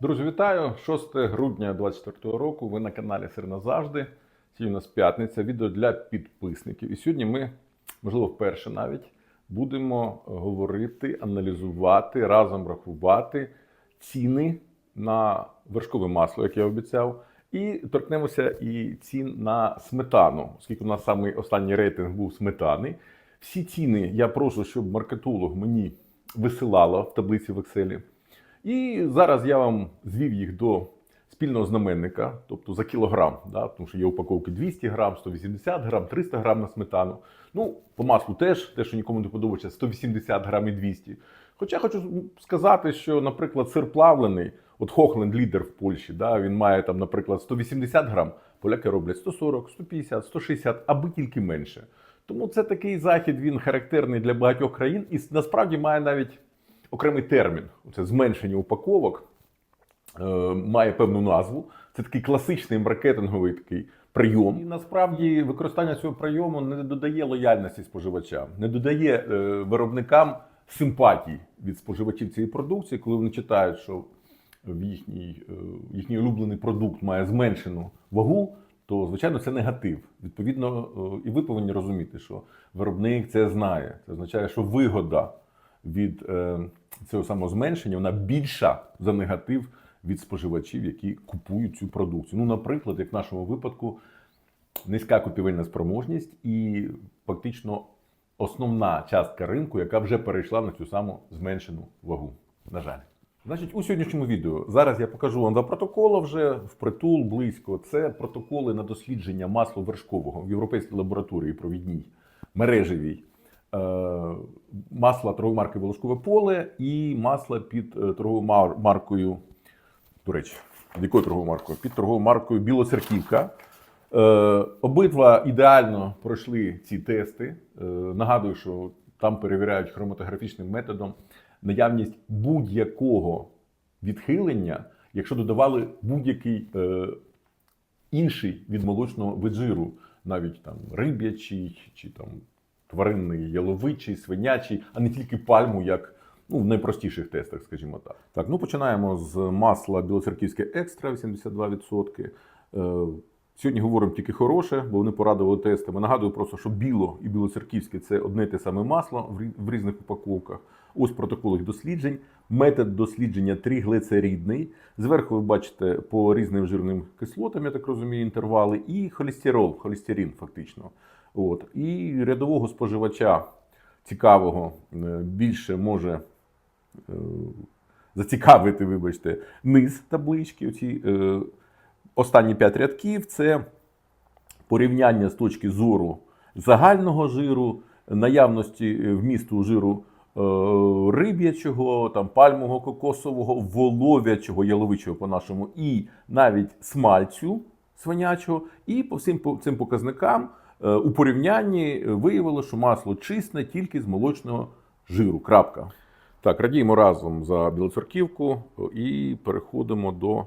Друзі, вітаю! 6 грудня 2024 року. Ви на каналі Сир назавжди. Сьогодні у нас п'ятниця, відео для підписників. І сьогодні ми, можливо, вперше навіть будемо говорити, аналізувати, разом рахувати ціни на вершкове масло, як я обіцяв. І торкнемося і цін на сметану, оскільки у нас самий останній рейтинг був сметани. Всі ціни я прошу, щоб маркетолог мені висилала в таблиці в Excel. І зараз я вам звів їх до спільного знаменника, тобто за кілограм, да, тому що є упаковки 200 грам, 180 грам, 300 грам на сметану. Ну, по маслу теж, те, що нікому не подобається, 180 грам і 200. Хоча хочу сказати, що, наприклад, сир плавлений, от Хохленд лідер в Польщі, да, він має там, наприклад, 180 грам, поляки роблять 140, 150, 160, аби тільки менше. Тому це такий захід, він характерний для багатьох країн і насправді має навіть окремий термін. Це зменшення упаковок е, має певну назву. Це такий класичний маркетинговий такий прийом. І насправді використання цього прийому не додає лояльності споживачам, не додає е, виробникам симпатій від споживачів цієї продукції, коли вони читають, що в їхній, е, їхній улюблений продукт має зменшену вагу. То, звичайно, це негатив. Відповідно, і ви повинні розуміти, що виробник це знає. Це означає, що вигода від е, цього самого зменшення вона більша за негатив від споживачів, які купують цю продукцію. Ну, наприклад, як в нашому випадку, низька купівельна спроможність і фактично основна частка ринку, яка вже перейшла на цю саму зменшену вагу. На жаль. Значить, у сьогоднішньому відео зараз я покажу вам два протоколи вже впритул близько. Це протоколи на дослідження масла вершкового в європейській лабораторії провідній мережевій. Е, масла торгової марки Волошкове поле і масла під е, торговою маркою. До речі, під якою торговою маркою? Під торговою маркою Білоцерківка. Е, обидва ідеально пройшли ці тести. Нагадую, що там перевіряють хроматографічним методом наявність будь-якого відхилення, якщо додавали будь-який інший від молочного вид жиру, навіть там риб'ячий чи там тваринний яловичий, свинячий, а не тільки пальму, як ну, в найпростіших тестах, скажімо так. Так, ну починаємо з масла білоцерківське екстра 82%. Е, Сьогодні говоримо тільки хороше, бо вони порадували тестами. Нагадую просто, що біло і білоцерківське це одне те саме масло в рі- в різних упаковках. Ось протокол їх досліджень. Метод дослідження триглицеридний. Зверху ви бачите по різним жирним кислотам, я так розумію, інтервали, і холестерол, холестерин, фактично. От. І рядового споживача цікавого е, більше може е, зацікавити, вибачте, низ таблички. Оці, е, останні 5 рядків це порівняння з точки зору загального жиру, наявності е, вмісту жиру риб'ячого, там, пальмового, кокосового, волов'ячого, яловичого по-нашому, і навіть смальцю свинячого. І по всім цим показникам у порівнянні виявило, що масло чисте тільки з молочного жиру. Крапка. Так, радіємо разом за білоцерківку і переходимо до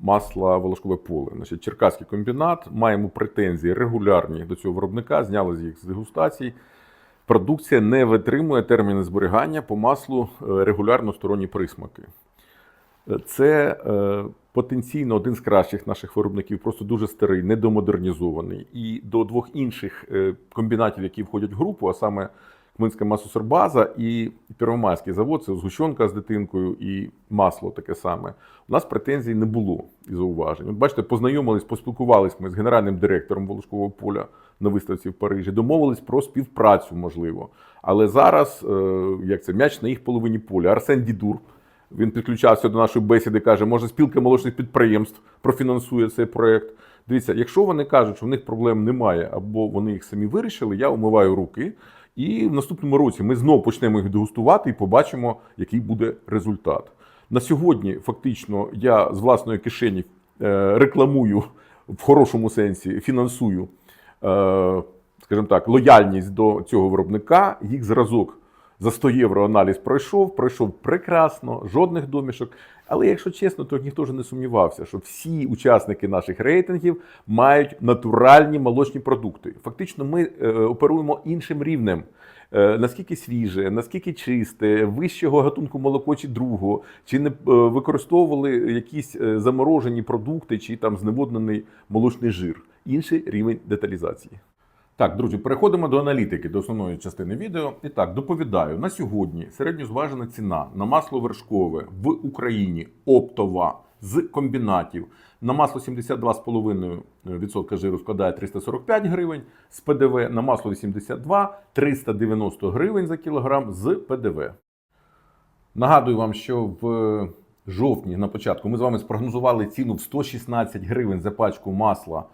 масла волошкове поле. Значить, Черкаський комбінат. Маємо претензії регулярні до цього виробника, зняли з їх з дегустацій. Продукція не витримує терміни зберігання по маслу е, регулярно сторонні присмаки. Е, Це е, потенційно один з кращих наших виробників, просто дуже старий, недомодернізований. І до двох інших е, комбінатів, які входять в групу, а саме Хмельницька масосербаза і Первомайський завод, це згущенка з дитинкою і масло таке саме. У нас претензій не було і зауважень. От бачите, познайомились, поспілкувались ми з генеральним директором Волошкового поля на виставці в Парижі, домовились про співпрацю, можливо. Але зараз, е, як це м'яч на їх половині поля, Арсен Дідур. Він підключався до нашої бесіди, каже, може спілка молочних підприємств профінансує цей проект. Дивіться, якщо вони кажуть, що в них проблем немає, або вони їх самі вирішили, я умиваю руки. І в наступному році ми знову почнемо їх дегустувати і побачимо, який буде результат. На сьогодні, фактично, я з власної кишені е, рекламую в хорошому сенсі, фінансую, е, скажімо так, лояльність до цього виробника. Їх зразок за 100 євро аналіз пройшов, пройшов прекрасно, жодних домішок. Але якщо чесно, то ніхто ж не сумнівався, що всі учасники наших рейтингів мають натуральні молочні продукти. Фактично, ми е, оперуємо іншим рівнем. е, наскільки свіже, наскільки чисте, вищого гатунку молоко чи другого, чи не е, використовували якісь заморожені продукти, чи там зневоднений молочний жир. Інший рівень деталізації. Так, друзі, переходимо до аналітики, до основної частини відео. І так, доповідаю, на сьогодні середньозважена ціна на масло вершкове в Україні оптова з комбінатів на масло 72,5% жиру складає 345 гривень, з ПДВ на масло 82 390 гривень за кілограм з ПДВ. Нагадую вам, що в жовтні на початку ми з вами спрогнозували ціну в 116 гривень за пачку масла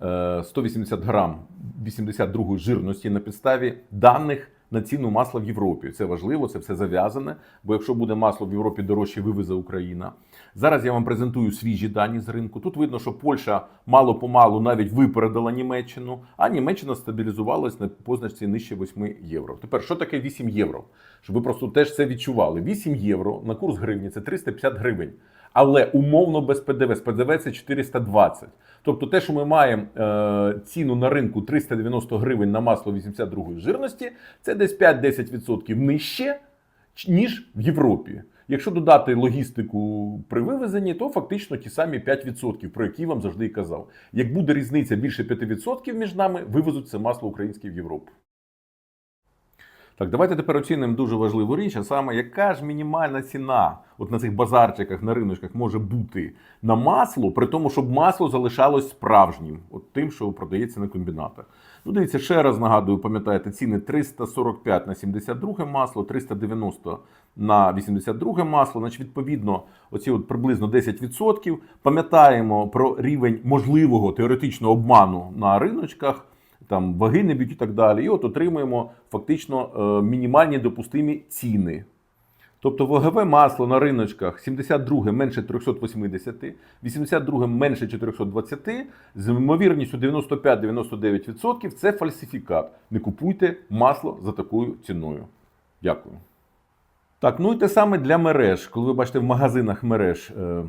180 грам 82 жирності на підставі даних на ціну масла в Європі. Це важливо, це все зав'язане. Бо якщо буде масло в Європі дорожче, вивезе Україна. Зараз я вам презентую свіжі дані з ринку. Тут видно, що Польща мало помалу навіть випередила Німеччину, а Німеччина стабілізувалась на позначці нижче 8 євро. Тепер що таке 8 євро? Щоб ви просто теж це відчували. 8 євро на курс гривні це 350 гривень. Але умовно без ПДВ. З ПДВ це 420. Тобто те, що ми маємо е, ціну на ринку 390 гривень на масло 82 жирності, це десь 5-10% нижче, ніж в Європі. Якщо додати логістику при вивезенні, то фактично ті самі 5%, про які я вам завжди і казав. Як буде різниця більше 5% між нами, вивезуть це масло українське в Європу. Так, давайте тепер оцінимо дуже важливу річ, а саме, яка ж мінімальна ціна от на цих базарчиках, на риночках може бути на масло, при тому, щоб масло залишалось справжнім, от тим, що продається на комбінатах. Ну, дивіться, ще раз нагадую, пам'ятаєте, ціни 345 на 72 масло, 390 на 82 масло. Значить, відповідно, оці от приблизно 10%. Пам'ятаємо про рівень можливого теоретичного обману на риночках там ваги не б'ють і так далі. І от отримуємо фактично е, мінімальні допустимі ціни. Тобто вагове масло на риночках 72 менше 380, 82 менше 420, з ймовірністю 95-99% це фальсифікат. Не купуйте масло за такою ціною. Дякую. Так, ну і те саме для мереж. Коли ви бачите в магазинах мереж е,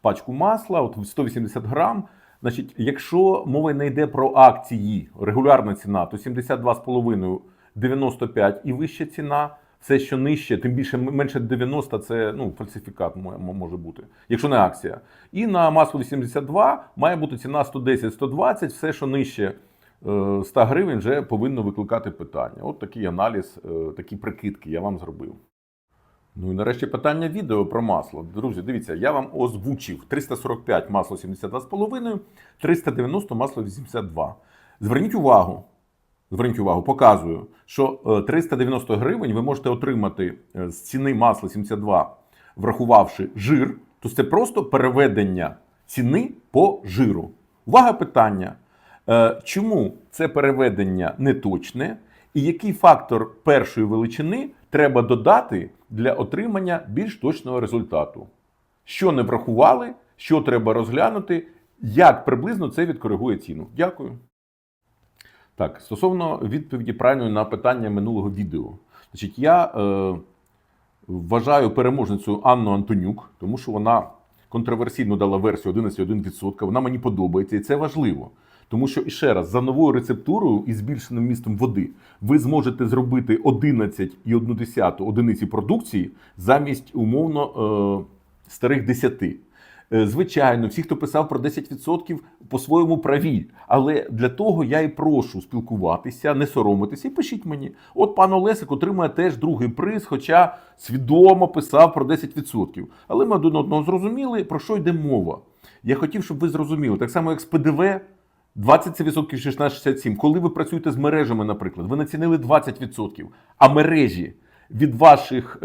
пачку масла, от 180 грам. Значить, якщо мова не йде про акції, регулярна ціна, то 72,5, 95 і вища ціна. Все, що нижче, тим більше менше 90, це ну, фальсифікат може бути, якщо не акція. І на масло 82 має бути ціна 110-120, все, що нижче 100 гривень, вже повинно викликати питання. От такий аналіз, такі прикидки я вам зробив. Ну і нарешті питання відео про масло. Друзі, дивіться, я вам озвучив 345 масло 72,5, 390 масло 82. Зверніть увагу, зверніть увагу, показую, що 390 гривень ви можете отримати з ціни масла 72, врахувавши жир, то це просто переведення ціни по жиру. Увага питання. Чому це переведення не точне? І який фактор першої величини треба додати для отримання більш точного результату? Що не врахували, що треба розглянути, як приблизно це відкоригує ціну? Дякую. Так, стосовно відповіді правильної на питання минулого відео. Значить, я е, вважаю переможницю Анну Антонюк, тому що вона контроверсійно дала версію 11,1%. Вона мені подобається, і це важливо. Тому що, і ще раз, за новою рецептурою і збільшеним містом води ви зможете зробити 11,1 одиниці продукції замість умовно е, старих 10. Е, Звичайно, всі, хто писав про 10%, по-своєму праві. Але для того я і прошу спілкуватися, не соромитися і пишіть мені. От пан Олесик отримує теж другий приз, хоча свідомо писав про 10%. Але ми один одного зрозуміли, про що йде мова. Я хотів, щоб ви зрозуміли, так само, як з ПДВ. 20% 1667. Коли ви працюєте з мережами, наприклад, ви націнили 20%, а мережі від ваших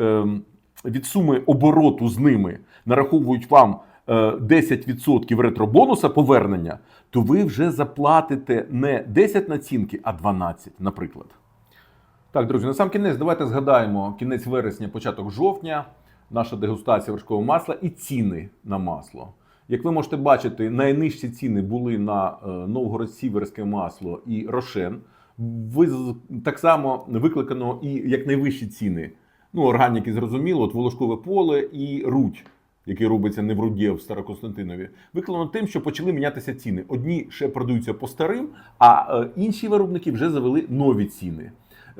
від суми обороту з ними нараховують вам 10% ретробонуса повернення, то ви вже заплатите не 10 націнки, а 12, наприклад. Так, друзі, на сам кінець, давайте згадаємо кінець вересня, початок жовтня, наша дегустація вершкового масла і ціни на масло. Як ви можете бачити, найнижчі ціни були на Новгород-Сіверське масло і Рошен. Так само викликано і як найвищі ціни. Ну, органіки зрозуміло, от Волошкове поле і Рудь, який робиться не в Руді, а в Староконстантинові. Викликано тим, що почали мінятися ціни. Одні ще продаються по старим, а інші виробники вже завели нові ціни.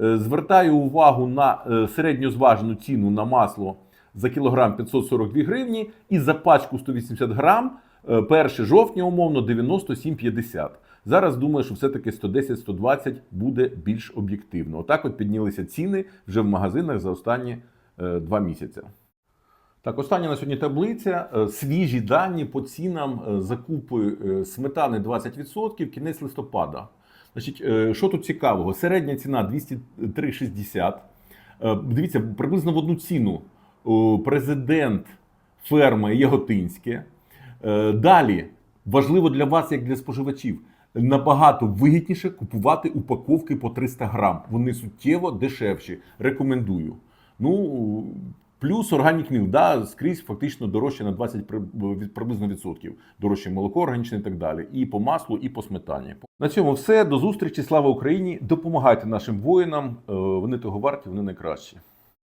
Е, Звертаю увагу на е, середньозважену ціну на масло за кілограм 542 гривні і за пачку 180 грам е, 1 жовтня умовно 97,50. Зараз думаю, що все-таки 110-120 буде більш об'єктивно. Отак от піднялися ціни вже в магазинах за останні е, два місяці. Так, остання на сьогодні таблиця. Е, Свіжі дані по цінам е, закупи е, сметани 20% кінець листопада. Значить, е, що тут цікавого? Середня ціна 203,60. Е, Дивіться, приблизно в одну ціну президент ферми Яготинське. Е, Далі важливо для вас, як для споживачів, набагато вигідніше купувати упаковки по 300 грам. Вони суттєво дешевші. Рекомендую. Ну, плюс органік міл, да, скрізь фактично дорожче на 20 при- від- приблизно відсотків. Дорожче молоко органічне і так далі. І по маслу, і по сметані. На цьому все. До зустрічі. Слава Україні! Допомагайте нашим воїнам. Е, Вони того варті, вони найкращі.